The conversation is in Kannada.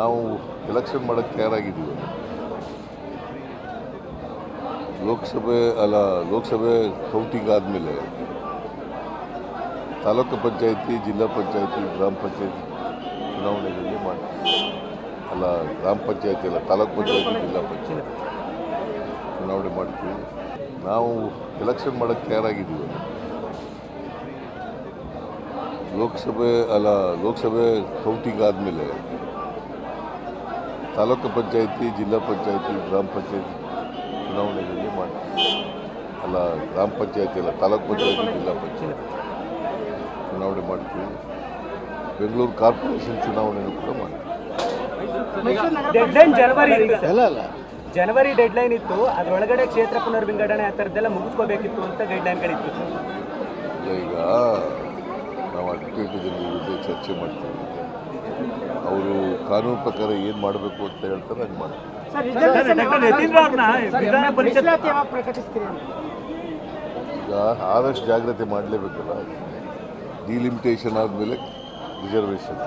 ನಾವು ಎಲೆಕ್ಷನ್ ಮಾಡಕ್ಕೆ ತಯಾರಾಗಿದ್ದೀವಿ. ಲೋಕಸಭೆ, ಅಲ್ಲ, ಲೋಕಸಭೆ ಕೌಂಟಿಂಗ್ ಆದಮೇಲೆ ತಾಲೂಕು ಪಂಚಾಯತಿ, ಜಿಲ್ಲಾ ಪಂಚಾಯಿತಿ, ಗ್ರಾಮ ಪಂಚಾಯತಿ ಚುನಾವಣೆಗಳಲ್ಲಿ ಮಾಡ್ತೀವಿ ಅಲ್ಲ, ಗ್ರಾಮ ಪಂಚಾಯತಿ ಅಲ್ಲ, ತಾಲೂಕು ಪಂಚಾಯಿತಿ, ಜಿಲ್ಲಾ ಪಂಚಾಯತಿ ಚುನಾವಣೆ ಮಾಡ್ತೀವಿ. ನಾವು ಎಲೆಕ್ಷನ್ ಮಾಡಕ್ಕೆ ತಯಾರಾಗಿದ್ದೀವಿ. ಲೋಕಸಭೆ, ಅಲ್ಲ, ಲೋಕಸಭೆ ಕೌಂಟಿಂಗ್ ಆದಮೇಲೆ ತಾಲೂಕು ಪಂಚಾಯಿತಿ ಜಿಲ್ಲಾ ಪಂಚಾಯಿತಿ ಗ್ರಾಮ ಪಂಚಾಯತಿ ಚುನಾವಣೆಗಳಲ್ಲಿ ಮಾಡ್ತೀವಿ ಅಲ್ಲ ಗ್ರಾಮ ಪಂಚಾಯಿತಿ ಅಲ್ಲ ತಾಲೂಕು ಪಂಚಾಯಿತಿ ಜಿಲ್ಲಾ ಪಂಚಾಯತಿ ಚುನಾವಣೆ ಮಾಡ್ತೀವಿ. ಬೆಂಗಳೂರು ಕಾರ್ಪೊರೇಷನ್ ಚುನಾವಣೆನೂ ಕೂಡ ಮಾಡ್ತೀವಿ. ಅಲ್ಲ ಅಲ್ಲ. ಜನವರಿ ಡೆಡ್ಲೈನ್ ಇತ್ತು. ಅದರೊಳಗಡೆ ಕ್ಷೇತ್ರ ಪುನರ್ವಿಂಗಡಣೆ ಆ ಥರದ್ದೆಲ್ಲ ಮುಗಿಸ್ಕೋಬೇಕಿತ್ತು ಅಂತ ಗೈಡ್ಲೈನ್ಗಳಿತ್ತು ಈಗ ನಾವು ಅಡ್ವೊಕೇಟ್ ಜನರ ಜೊತೆ ಚರ್ಚೆ ಮಾಡ್ತೀವಿ. ಅವರು ಕಾನೂನು ಪ್ರಕಾರ ಏನು ಮಾಡಬೇಕು ಅಂತ ಹೇಳ್ತಾರೆ ಹಂಗೆ ಮಾಡ್ತಾರೆ. ಈಗ ಆದಷ್ಟು ಜಾಗ್ರತೆ ಮಾಡಲೇಬೇಕಲ್ಲ. ಡಿಲಿಮಿಟೇಷನ್ ಆದಮೇಲೆ ರಿಸರ್ವೇಷನ್